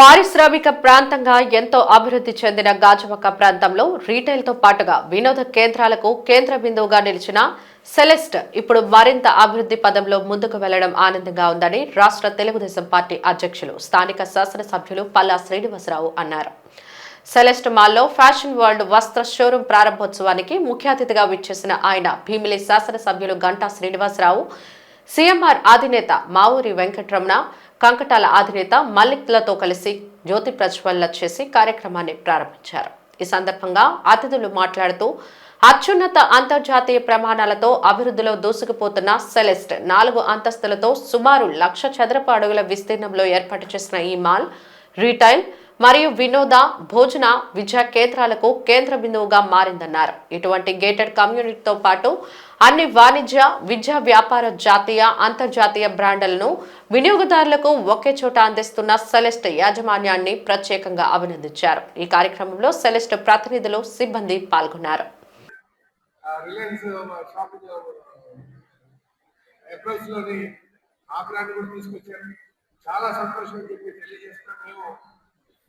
పారిశ్రామిక ప్రాంతంగా ఎంతో అభివృద్ధి చెందిన గాజువాక ప్రాంతంలో రీటైల్తో పాటుగా వినోద కేంద్రాలకు కేంద్ర బిందువుగా నిలిచిన సెలెస్ట్ ఇప్పుడు మరింత అభివృద్ధి పదంలో ముందుకు వెళ్ళడం ఆనందంగా ఉందని రాష్ట్ర తెలుగుదేశం పార్టీ అధ్యక్షులు స్థానిక శాసనసభ్యులు పల్లా శ్రీనివాసరావు అన్నారు. సెలెస్ట్ మాల్లో ఫ్యాషన్ వరల్డ్ వస్త్ర షోరూం ప్రారంభోత్సవానికి ముఖ్య అతిథిగా విచ్చేసిన ఆయన భీమిలి శాసనసభ్యులు గంటా శ్రీనివాసరావు సీఎంఆర్ అధినేత మావూరి వెంకటరమణ కంకటాల అధినేత మల్లిక్లతో కలిసి జ్యోతి ప్రజ్వల్ల చేసి కార్యక్రమాన్ని ప్రారంభించారు. ఈ సందర్భంగా అతిథులు మాట్లాడుతూ అత్యున్నత అంతర్జాతీయ ప్రమాణాలతో అభివృద్ధిలో దూసుకుపోతున్న సెలెస్ట్ నాలుగు అంతస్తులతో సుమారు లక్ష చదరపు అడుగుల విస్తీర్ణంలో ఏర్పాటు చేసిన ఈ మాల్ రీటైల్ మరియు వినోద భోజన విద్యా కేంద్రాలకు కేంద్ర బిందువుగా మారిందన్నారు. ఇటువంటి గేటెడ్ కమ్యూనిటీతో పాటు అన్ని వాణిజ్య విద్యా వ్యాపార జాతీయ అంతర్జాతీయ బ్రాండ్లను వినియోగదారులకు ఒకే చోట అందిస్తున్న సెలెస్ట్ యాజమాన్యాన్ని ప్రత్యేకంగా అభినందించారు. ఈ కార్యక్రమంలో సెలెస్ట్ ప్రతినిధులు సిబ్బంది పాల్గొన్నారు. చాలా సంతోషం చెప్పి తెలియజేస్తున్నాం మేము.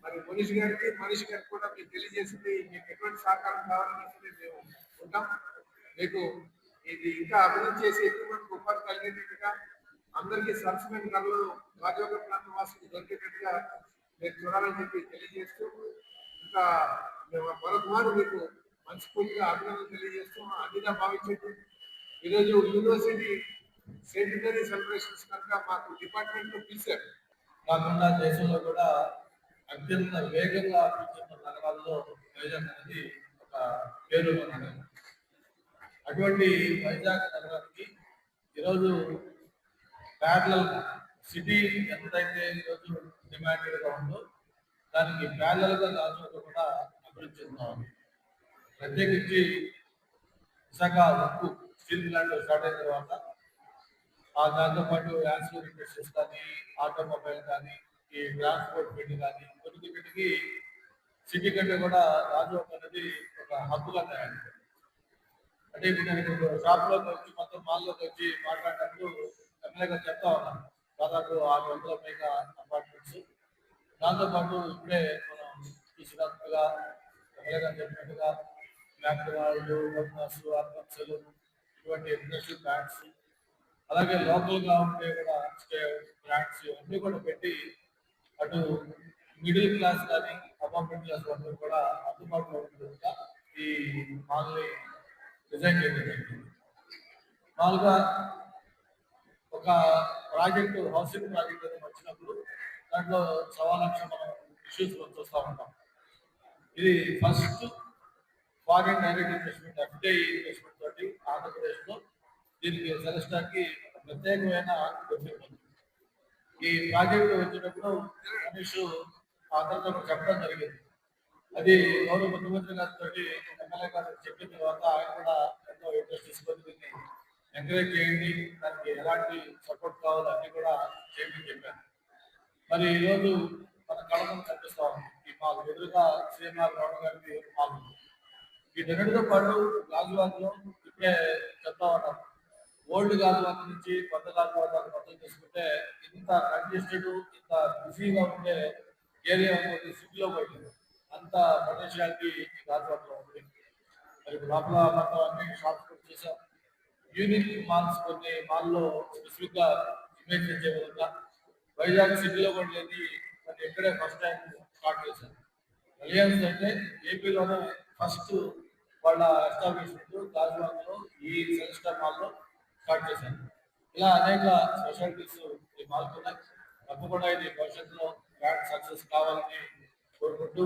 మరి మనిషి గారికి మనిషి గారికి కూడా మీకు తెలియజేసింది మీకు ఎటువంటి సహకారం కావాలనేసి మేము ఉంటాం. మీకు ఇది ఇంకా అభివృద్ధి చేసి ఎక్కువ ఉపాధి కలిగేటట్టుగా అందరికీ సరసమైన ధరలు రాజోగ ప్రాంత వాసులకు దొరికేటట్టుగా మీరు చూడాలని చెప్పి తెలియజేస్తూ ఇంకా మేము మరొకమారు మీకు మనస్ఫూర్తిగా అభినందనలు తెలియజేస్తూ అదిగా భావించండి ఈరోజు యూనివర్సిటీ సెంటినరీ సెలబ్రేషన్స్ కనుక మాకు డిపార్ట్మెంట్లో పిలిచారు. కాకుండా దేశంలో కూడా అత్యంత వేగంగా అభివృద్ధి చెందిన నగరాల్లో వైజాగ్ అనేది ఒక పేరు నగరం అటువంటి వైజాగ్ నగరానికి ఈరోజు ప్యారలల్ సిటీ ఎంతైతే ఈరోజు డిమాండెడ్గా ఉందో దానికి ప్యారలల్గా దాచుకుంటూ కూడా అభివృద్ధి చెందుతా ఉంది. ప్రత్యేకించి విశాఖ ఉక్కు స్టీల్ ప్లాంట్ స్టార్ట్ అయిన తర్వాత ఆ దాంతో పాటు యాన్సిలరీ ఇండస్ట్రీస్ కానీ ఆటోమొబైల్ కానీ ఈ ట్రాన్స్పోర్ట్ ఫీల్డ్ కానీ కొన్నిటికి సిటీ కంటే కూడా రాజోక్ అనేది ఒక హక్కుగా తయారైంది. అంటే ఇప్పుడు నేను షాప్లోకి వచ్చి మొత్తం మాల్లోకి వచ్చి మాట్లాడినప్పుడు ఎమ్మెల్యేగా చెప్తా ఉన్నాను దాదాపు ఆరు వందల పైగా అపార్ట్మెంట్స్ దాంతోపాటు ఇప్పుడే మనం చూసినట్టుగా ఎమ్మెల్యేగా చెప్పినట్టుగా చెప్పినట్టుగా వాళ్ళు డొమినోస్ అర్బన్సలు ఇటువంటి ఇండస్ట్రియల్ బ్యాంక్స్ అలాగే లోకల్గా ఉండే కూడా బ్రాండ్స్ ఇవన్నీ కూడా పెట్టి అటు మిడిల్ క్లాస్ కానీ అపార్ట్మెంట్ క్లాస్ వాళ్ళు కూడా అందుబాటులో ఉండేట్టుగా ఈ మాల్ని డిజైన్ చేయడం జరిగింది ఒక ప్రాజెక్ట్ హౌసింగ్ ప్రాజెక్ట్ అనేది వచ్చినప్పుడు దాంట్లో సవా లక్ష మనం ఇష్యూస్ చూస్తూ ఉంటాం ఇది first foreign direct investment FDI investment తోటి ఆంధ్రప్రదేశ్లో దీనికి సెలెస్టాకి ప్రత్యేకమైన గుర్తింపు ఉంది. ఈ ప్రాజెక్టు వచ్చినప్పుడు గణేష్ అందరితో చెప్పడం జరిగింది. అది గౌరవ ముఖ్యమంత్రి గారితో ఎమ్మెల్యే గారు చెప్పిన తర్వాత ఆయన కూడా ఎంతో ఇంట్రెస్ట్ తీసుకొని దీన్ని ఎంకరేజ్ చేయండి దానికి ఎలాంటి సపోర్ట్ కావాలో అన్ని కూడా చేయమని చెప్పారు. మరి ఈరోజు మన కళను కనిపిస్తా ఉంది. ఈ మాకు ఎదురుగా శ్రీనివాస్ రావు గారికి మాకు వీటన్నిటితో పాటు గాజువాకలో ఇప్పుడే చెప్తా ఉన్నాం. ఓల్డ్ గాజువాక నుంచి కొత్త గాజువాక మొత్తం తీసుకుంటే ఇంత కంజెస్టెడ్ ఇంత బిజీగా ఉండే ఏరియా ఉంటుంది సిటీలో పోయింది. అంత పొటెన్షియాలిటీ ఈ గాజువాకలో ఉంది. మరి లోపల మొత్తం అన్ని షాప్స్ కూడా చేసాం యూనిక్ మాల్స్ కొన్ని మాల్లో స్పెసిఫిక్గా ఇమేజ్ తెచ్చే విధంగా. వైజాగ్ సిటీలో కూడా లేని మరి ఇక్కడే ఫస్ట్ టైం స్టార్ట్ చేశాను రిలయన్స్ అయితే ఏపీలోనే ఫస్ట్ వాళ్ళ ఎస్టాబ్లిష్మెంట్ గాజువాకలో ఈ సెన్స్టర్ మాల్లో స్టార్ట్ చేశాను. ఇలా అనేక స్పెషాలిటీస్ మారుతున్నాయి. తప్పకుండా ఇది భవిష్యత్తులో గ్రాండ్ సక్సెస్ కావాలని కోరుకుంటూ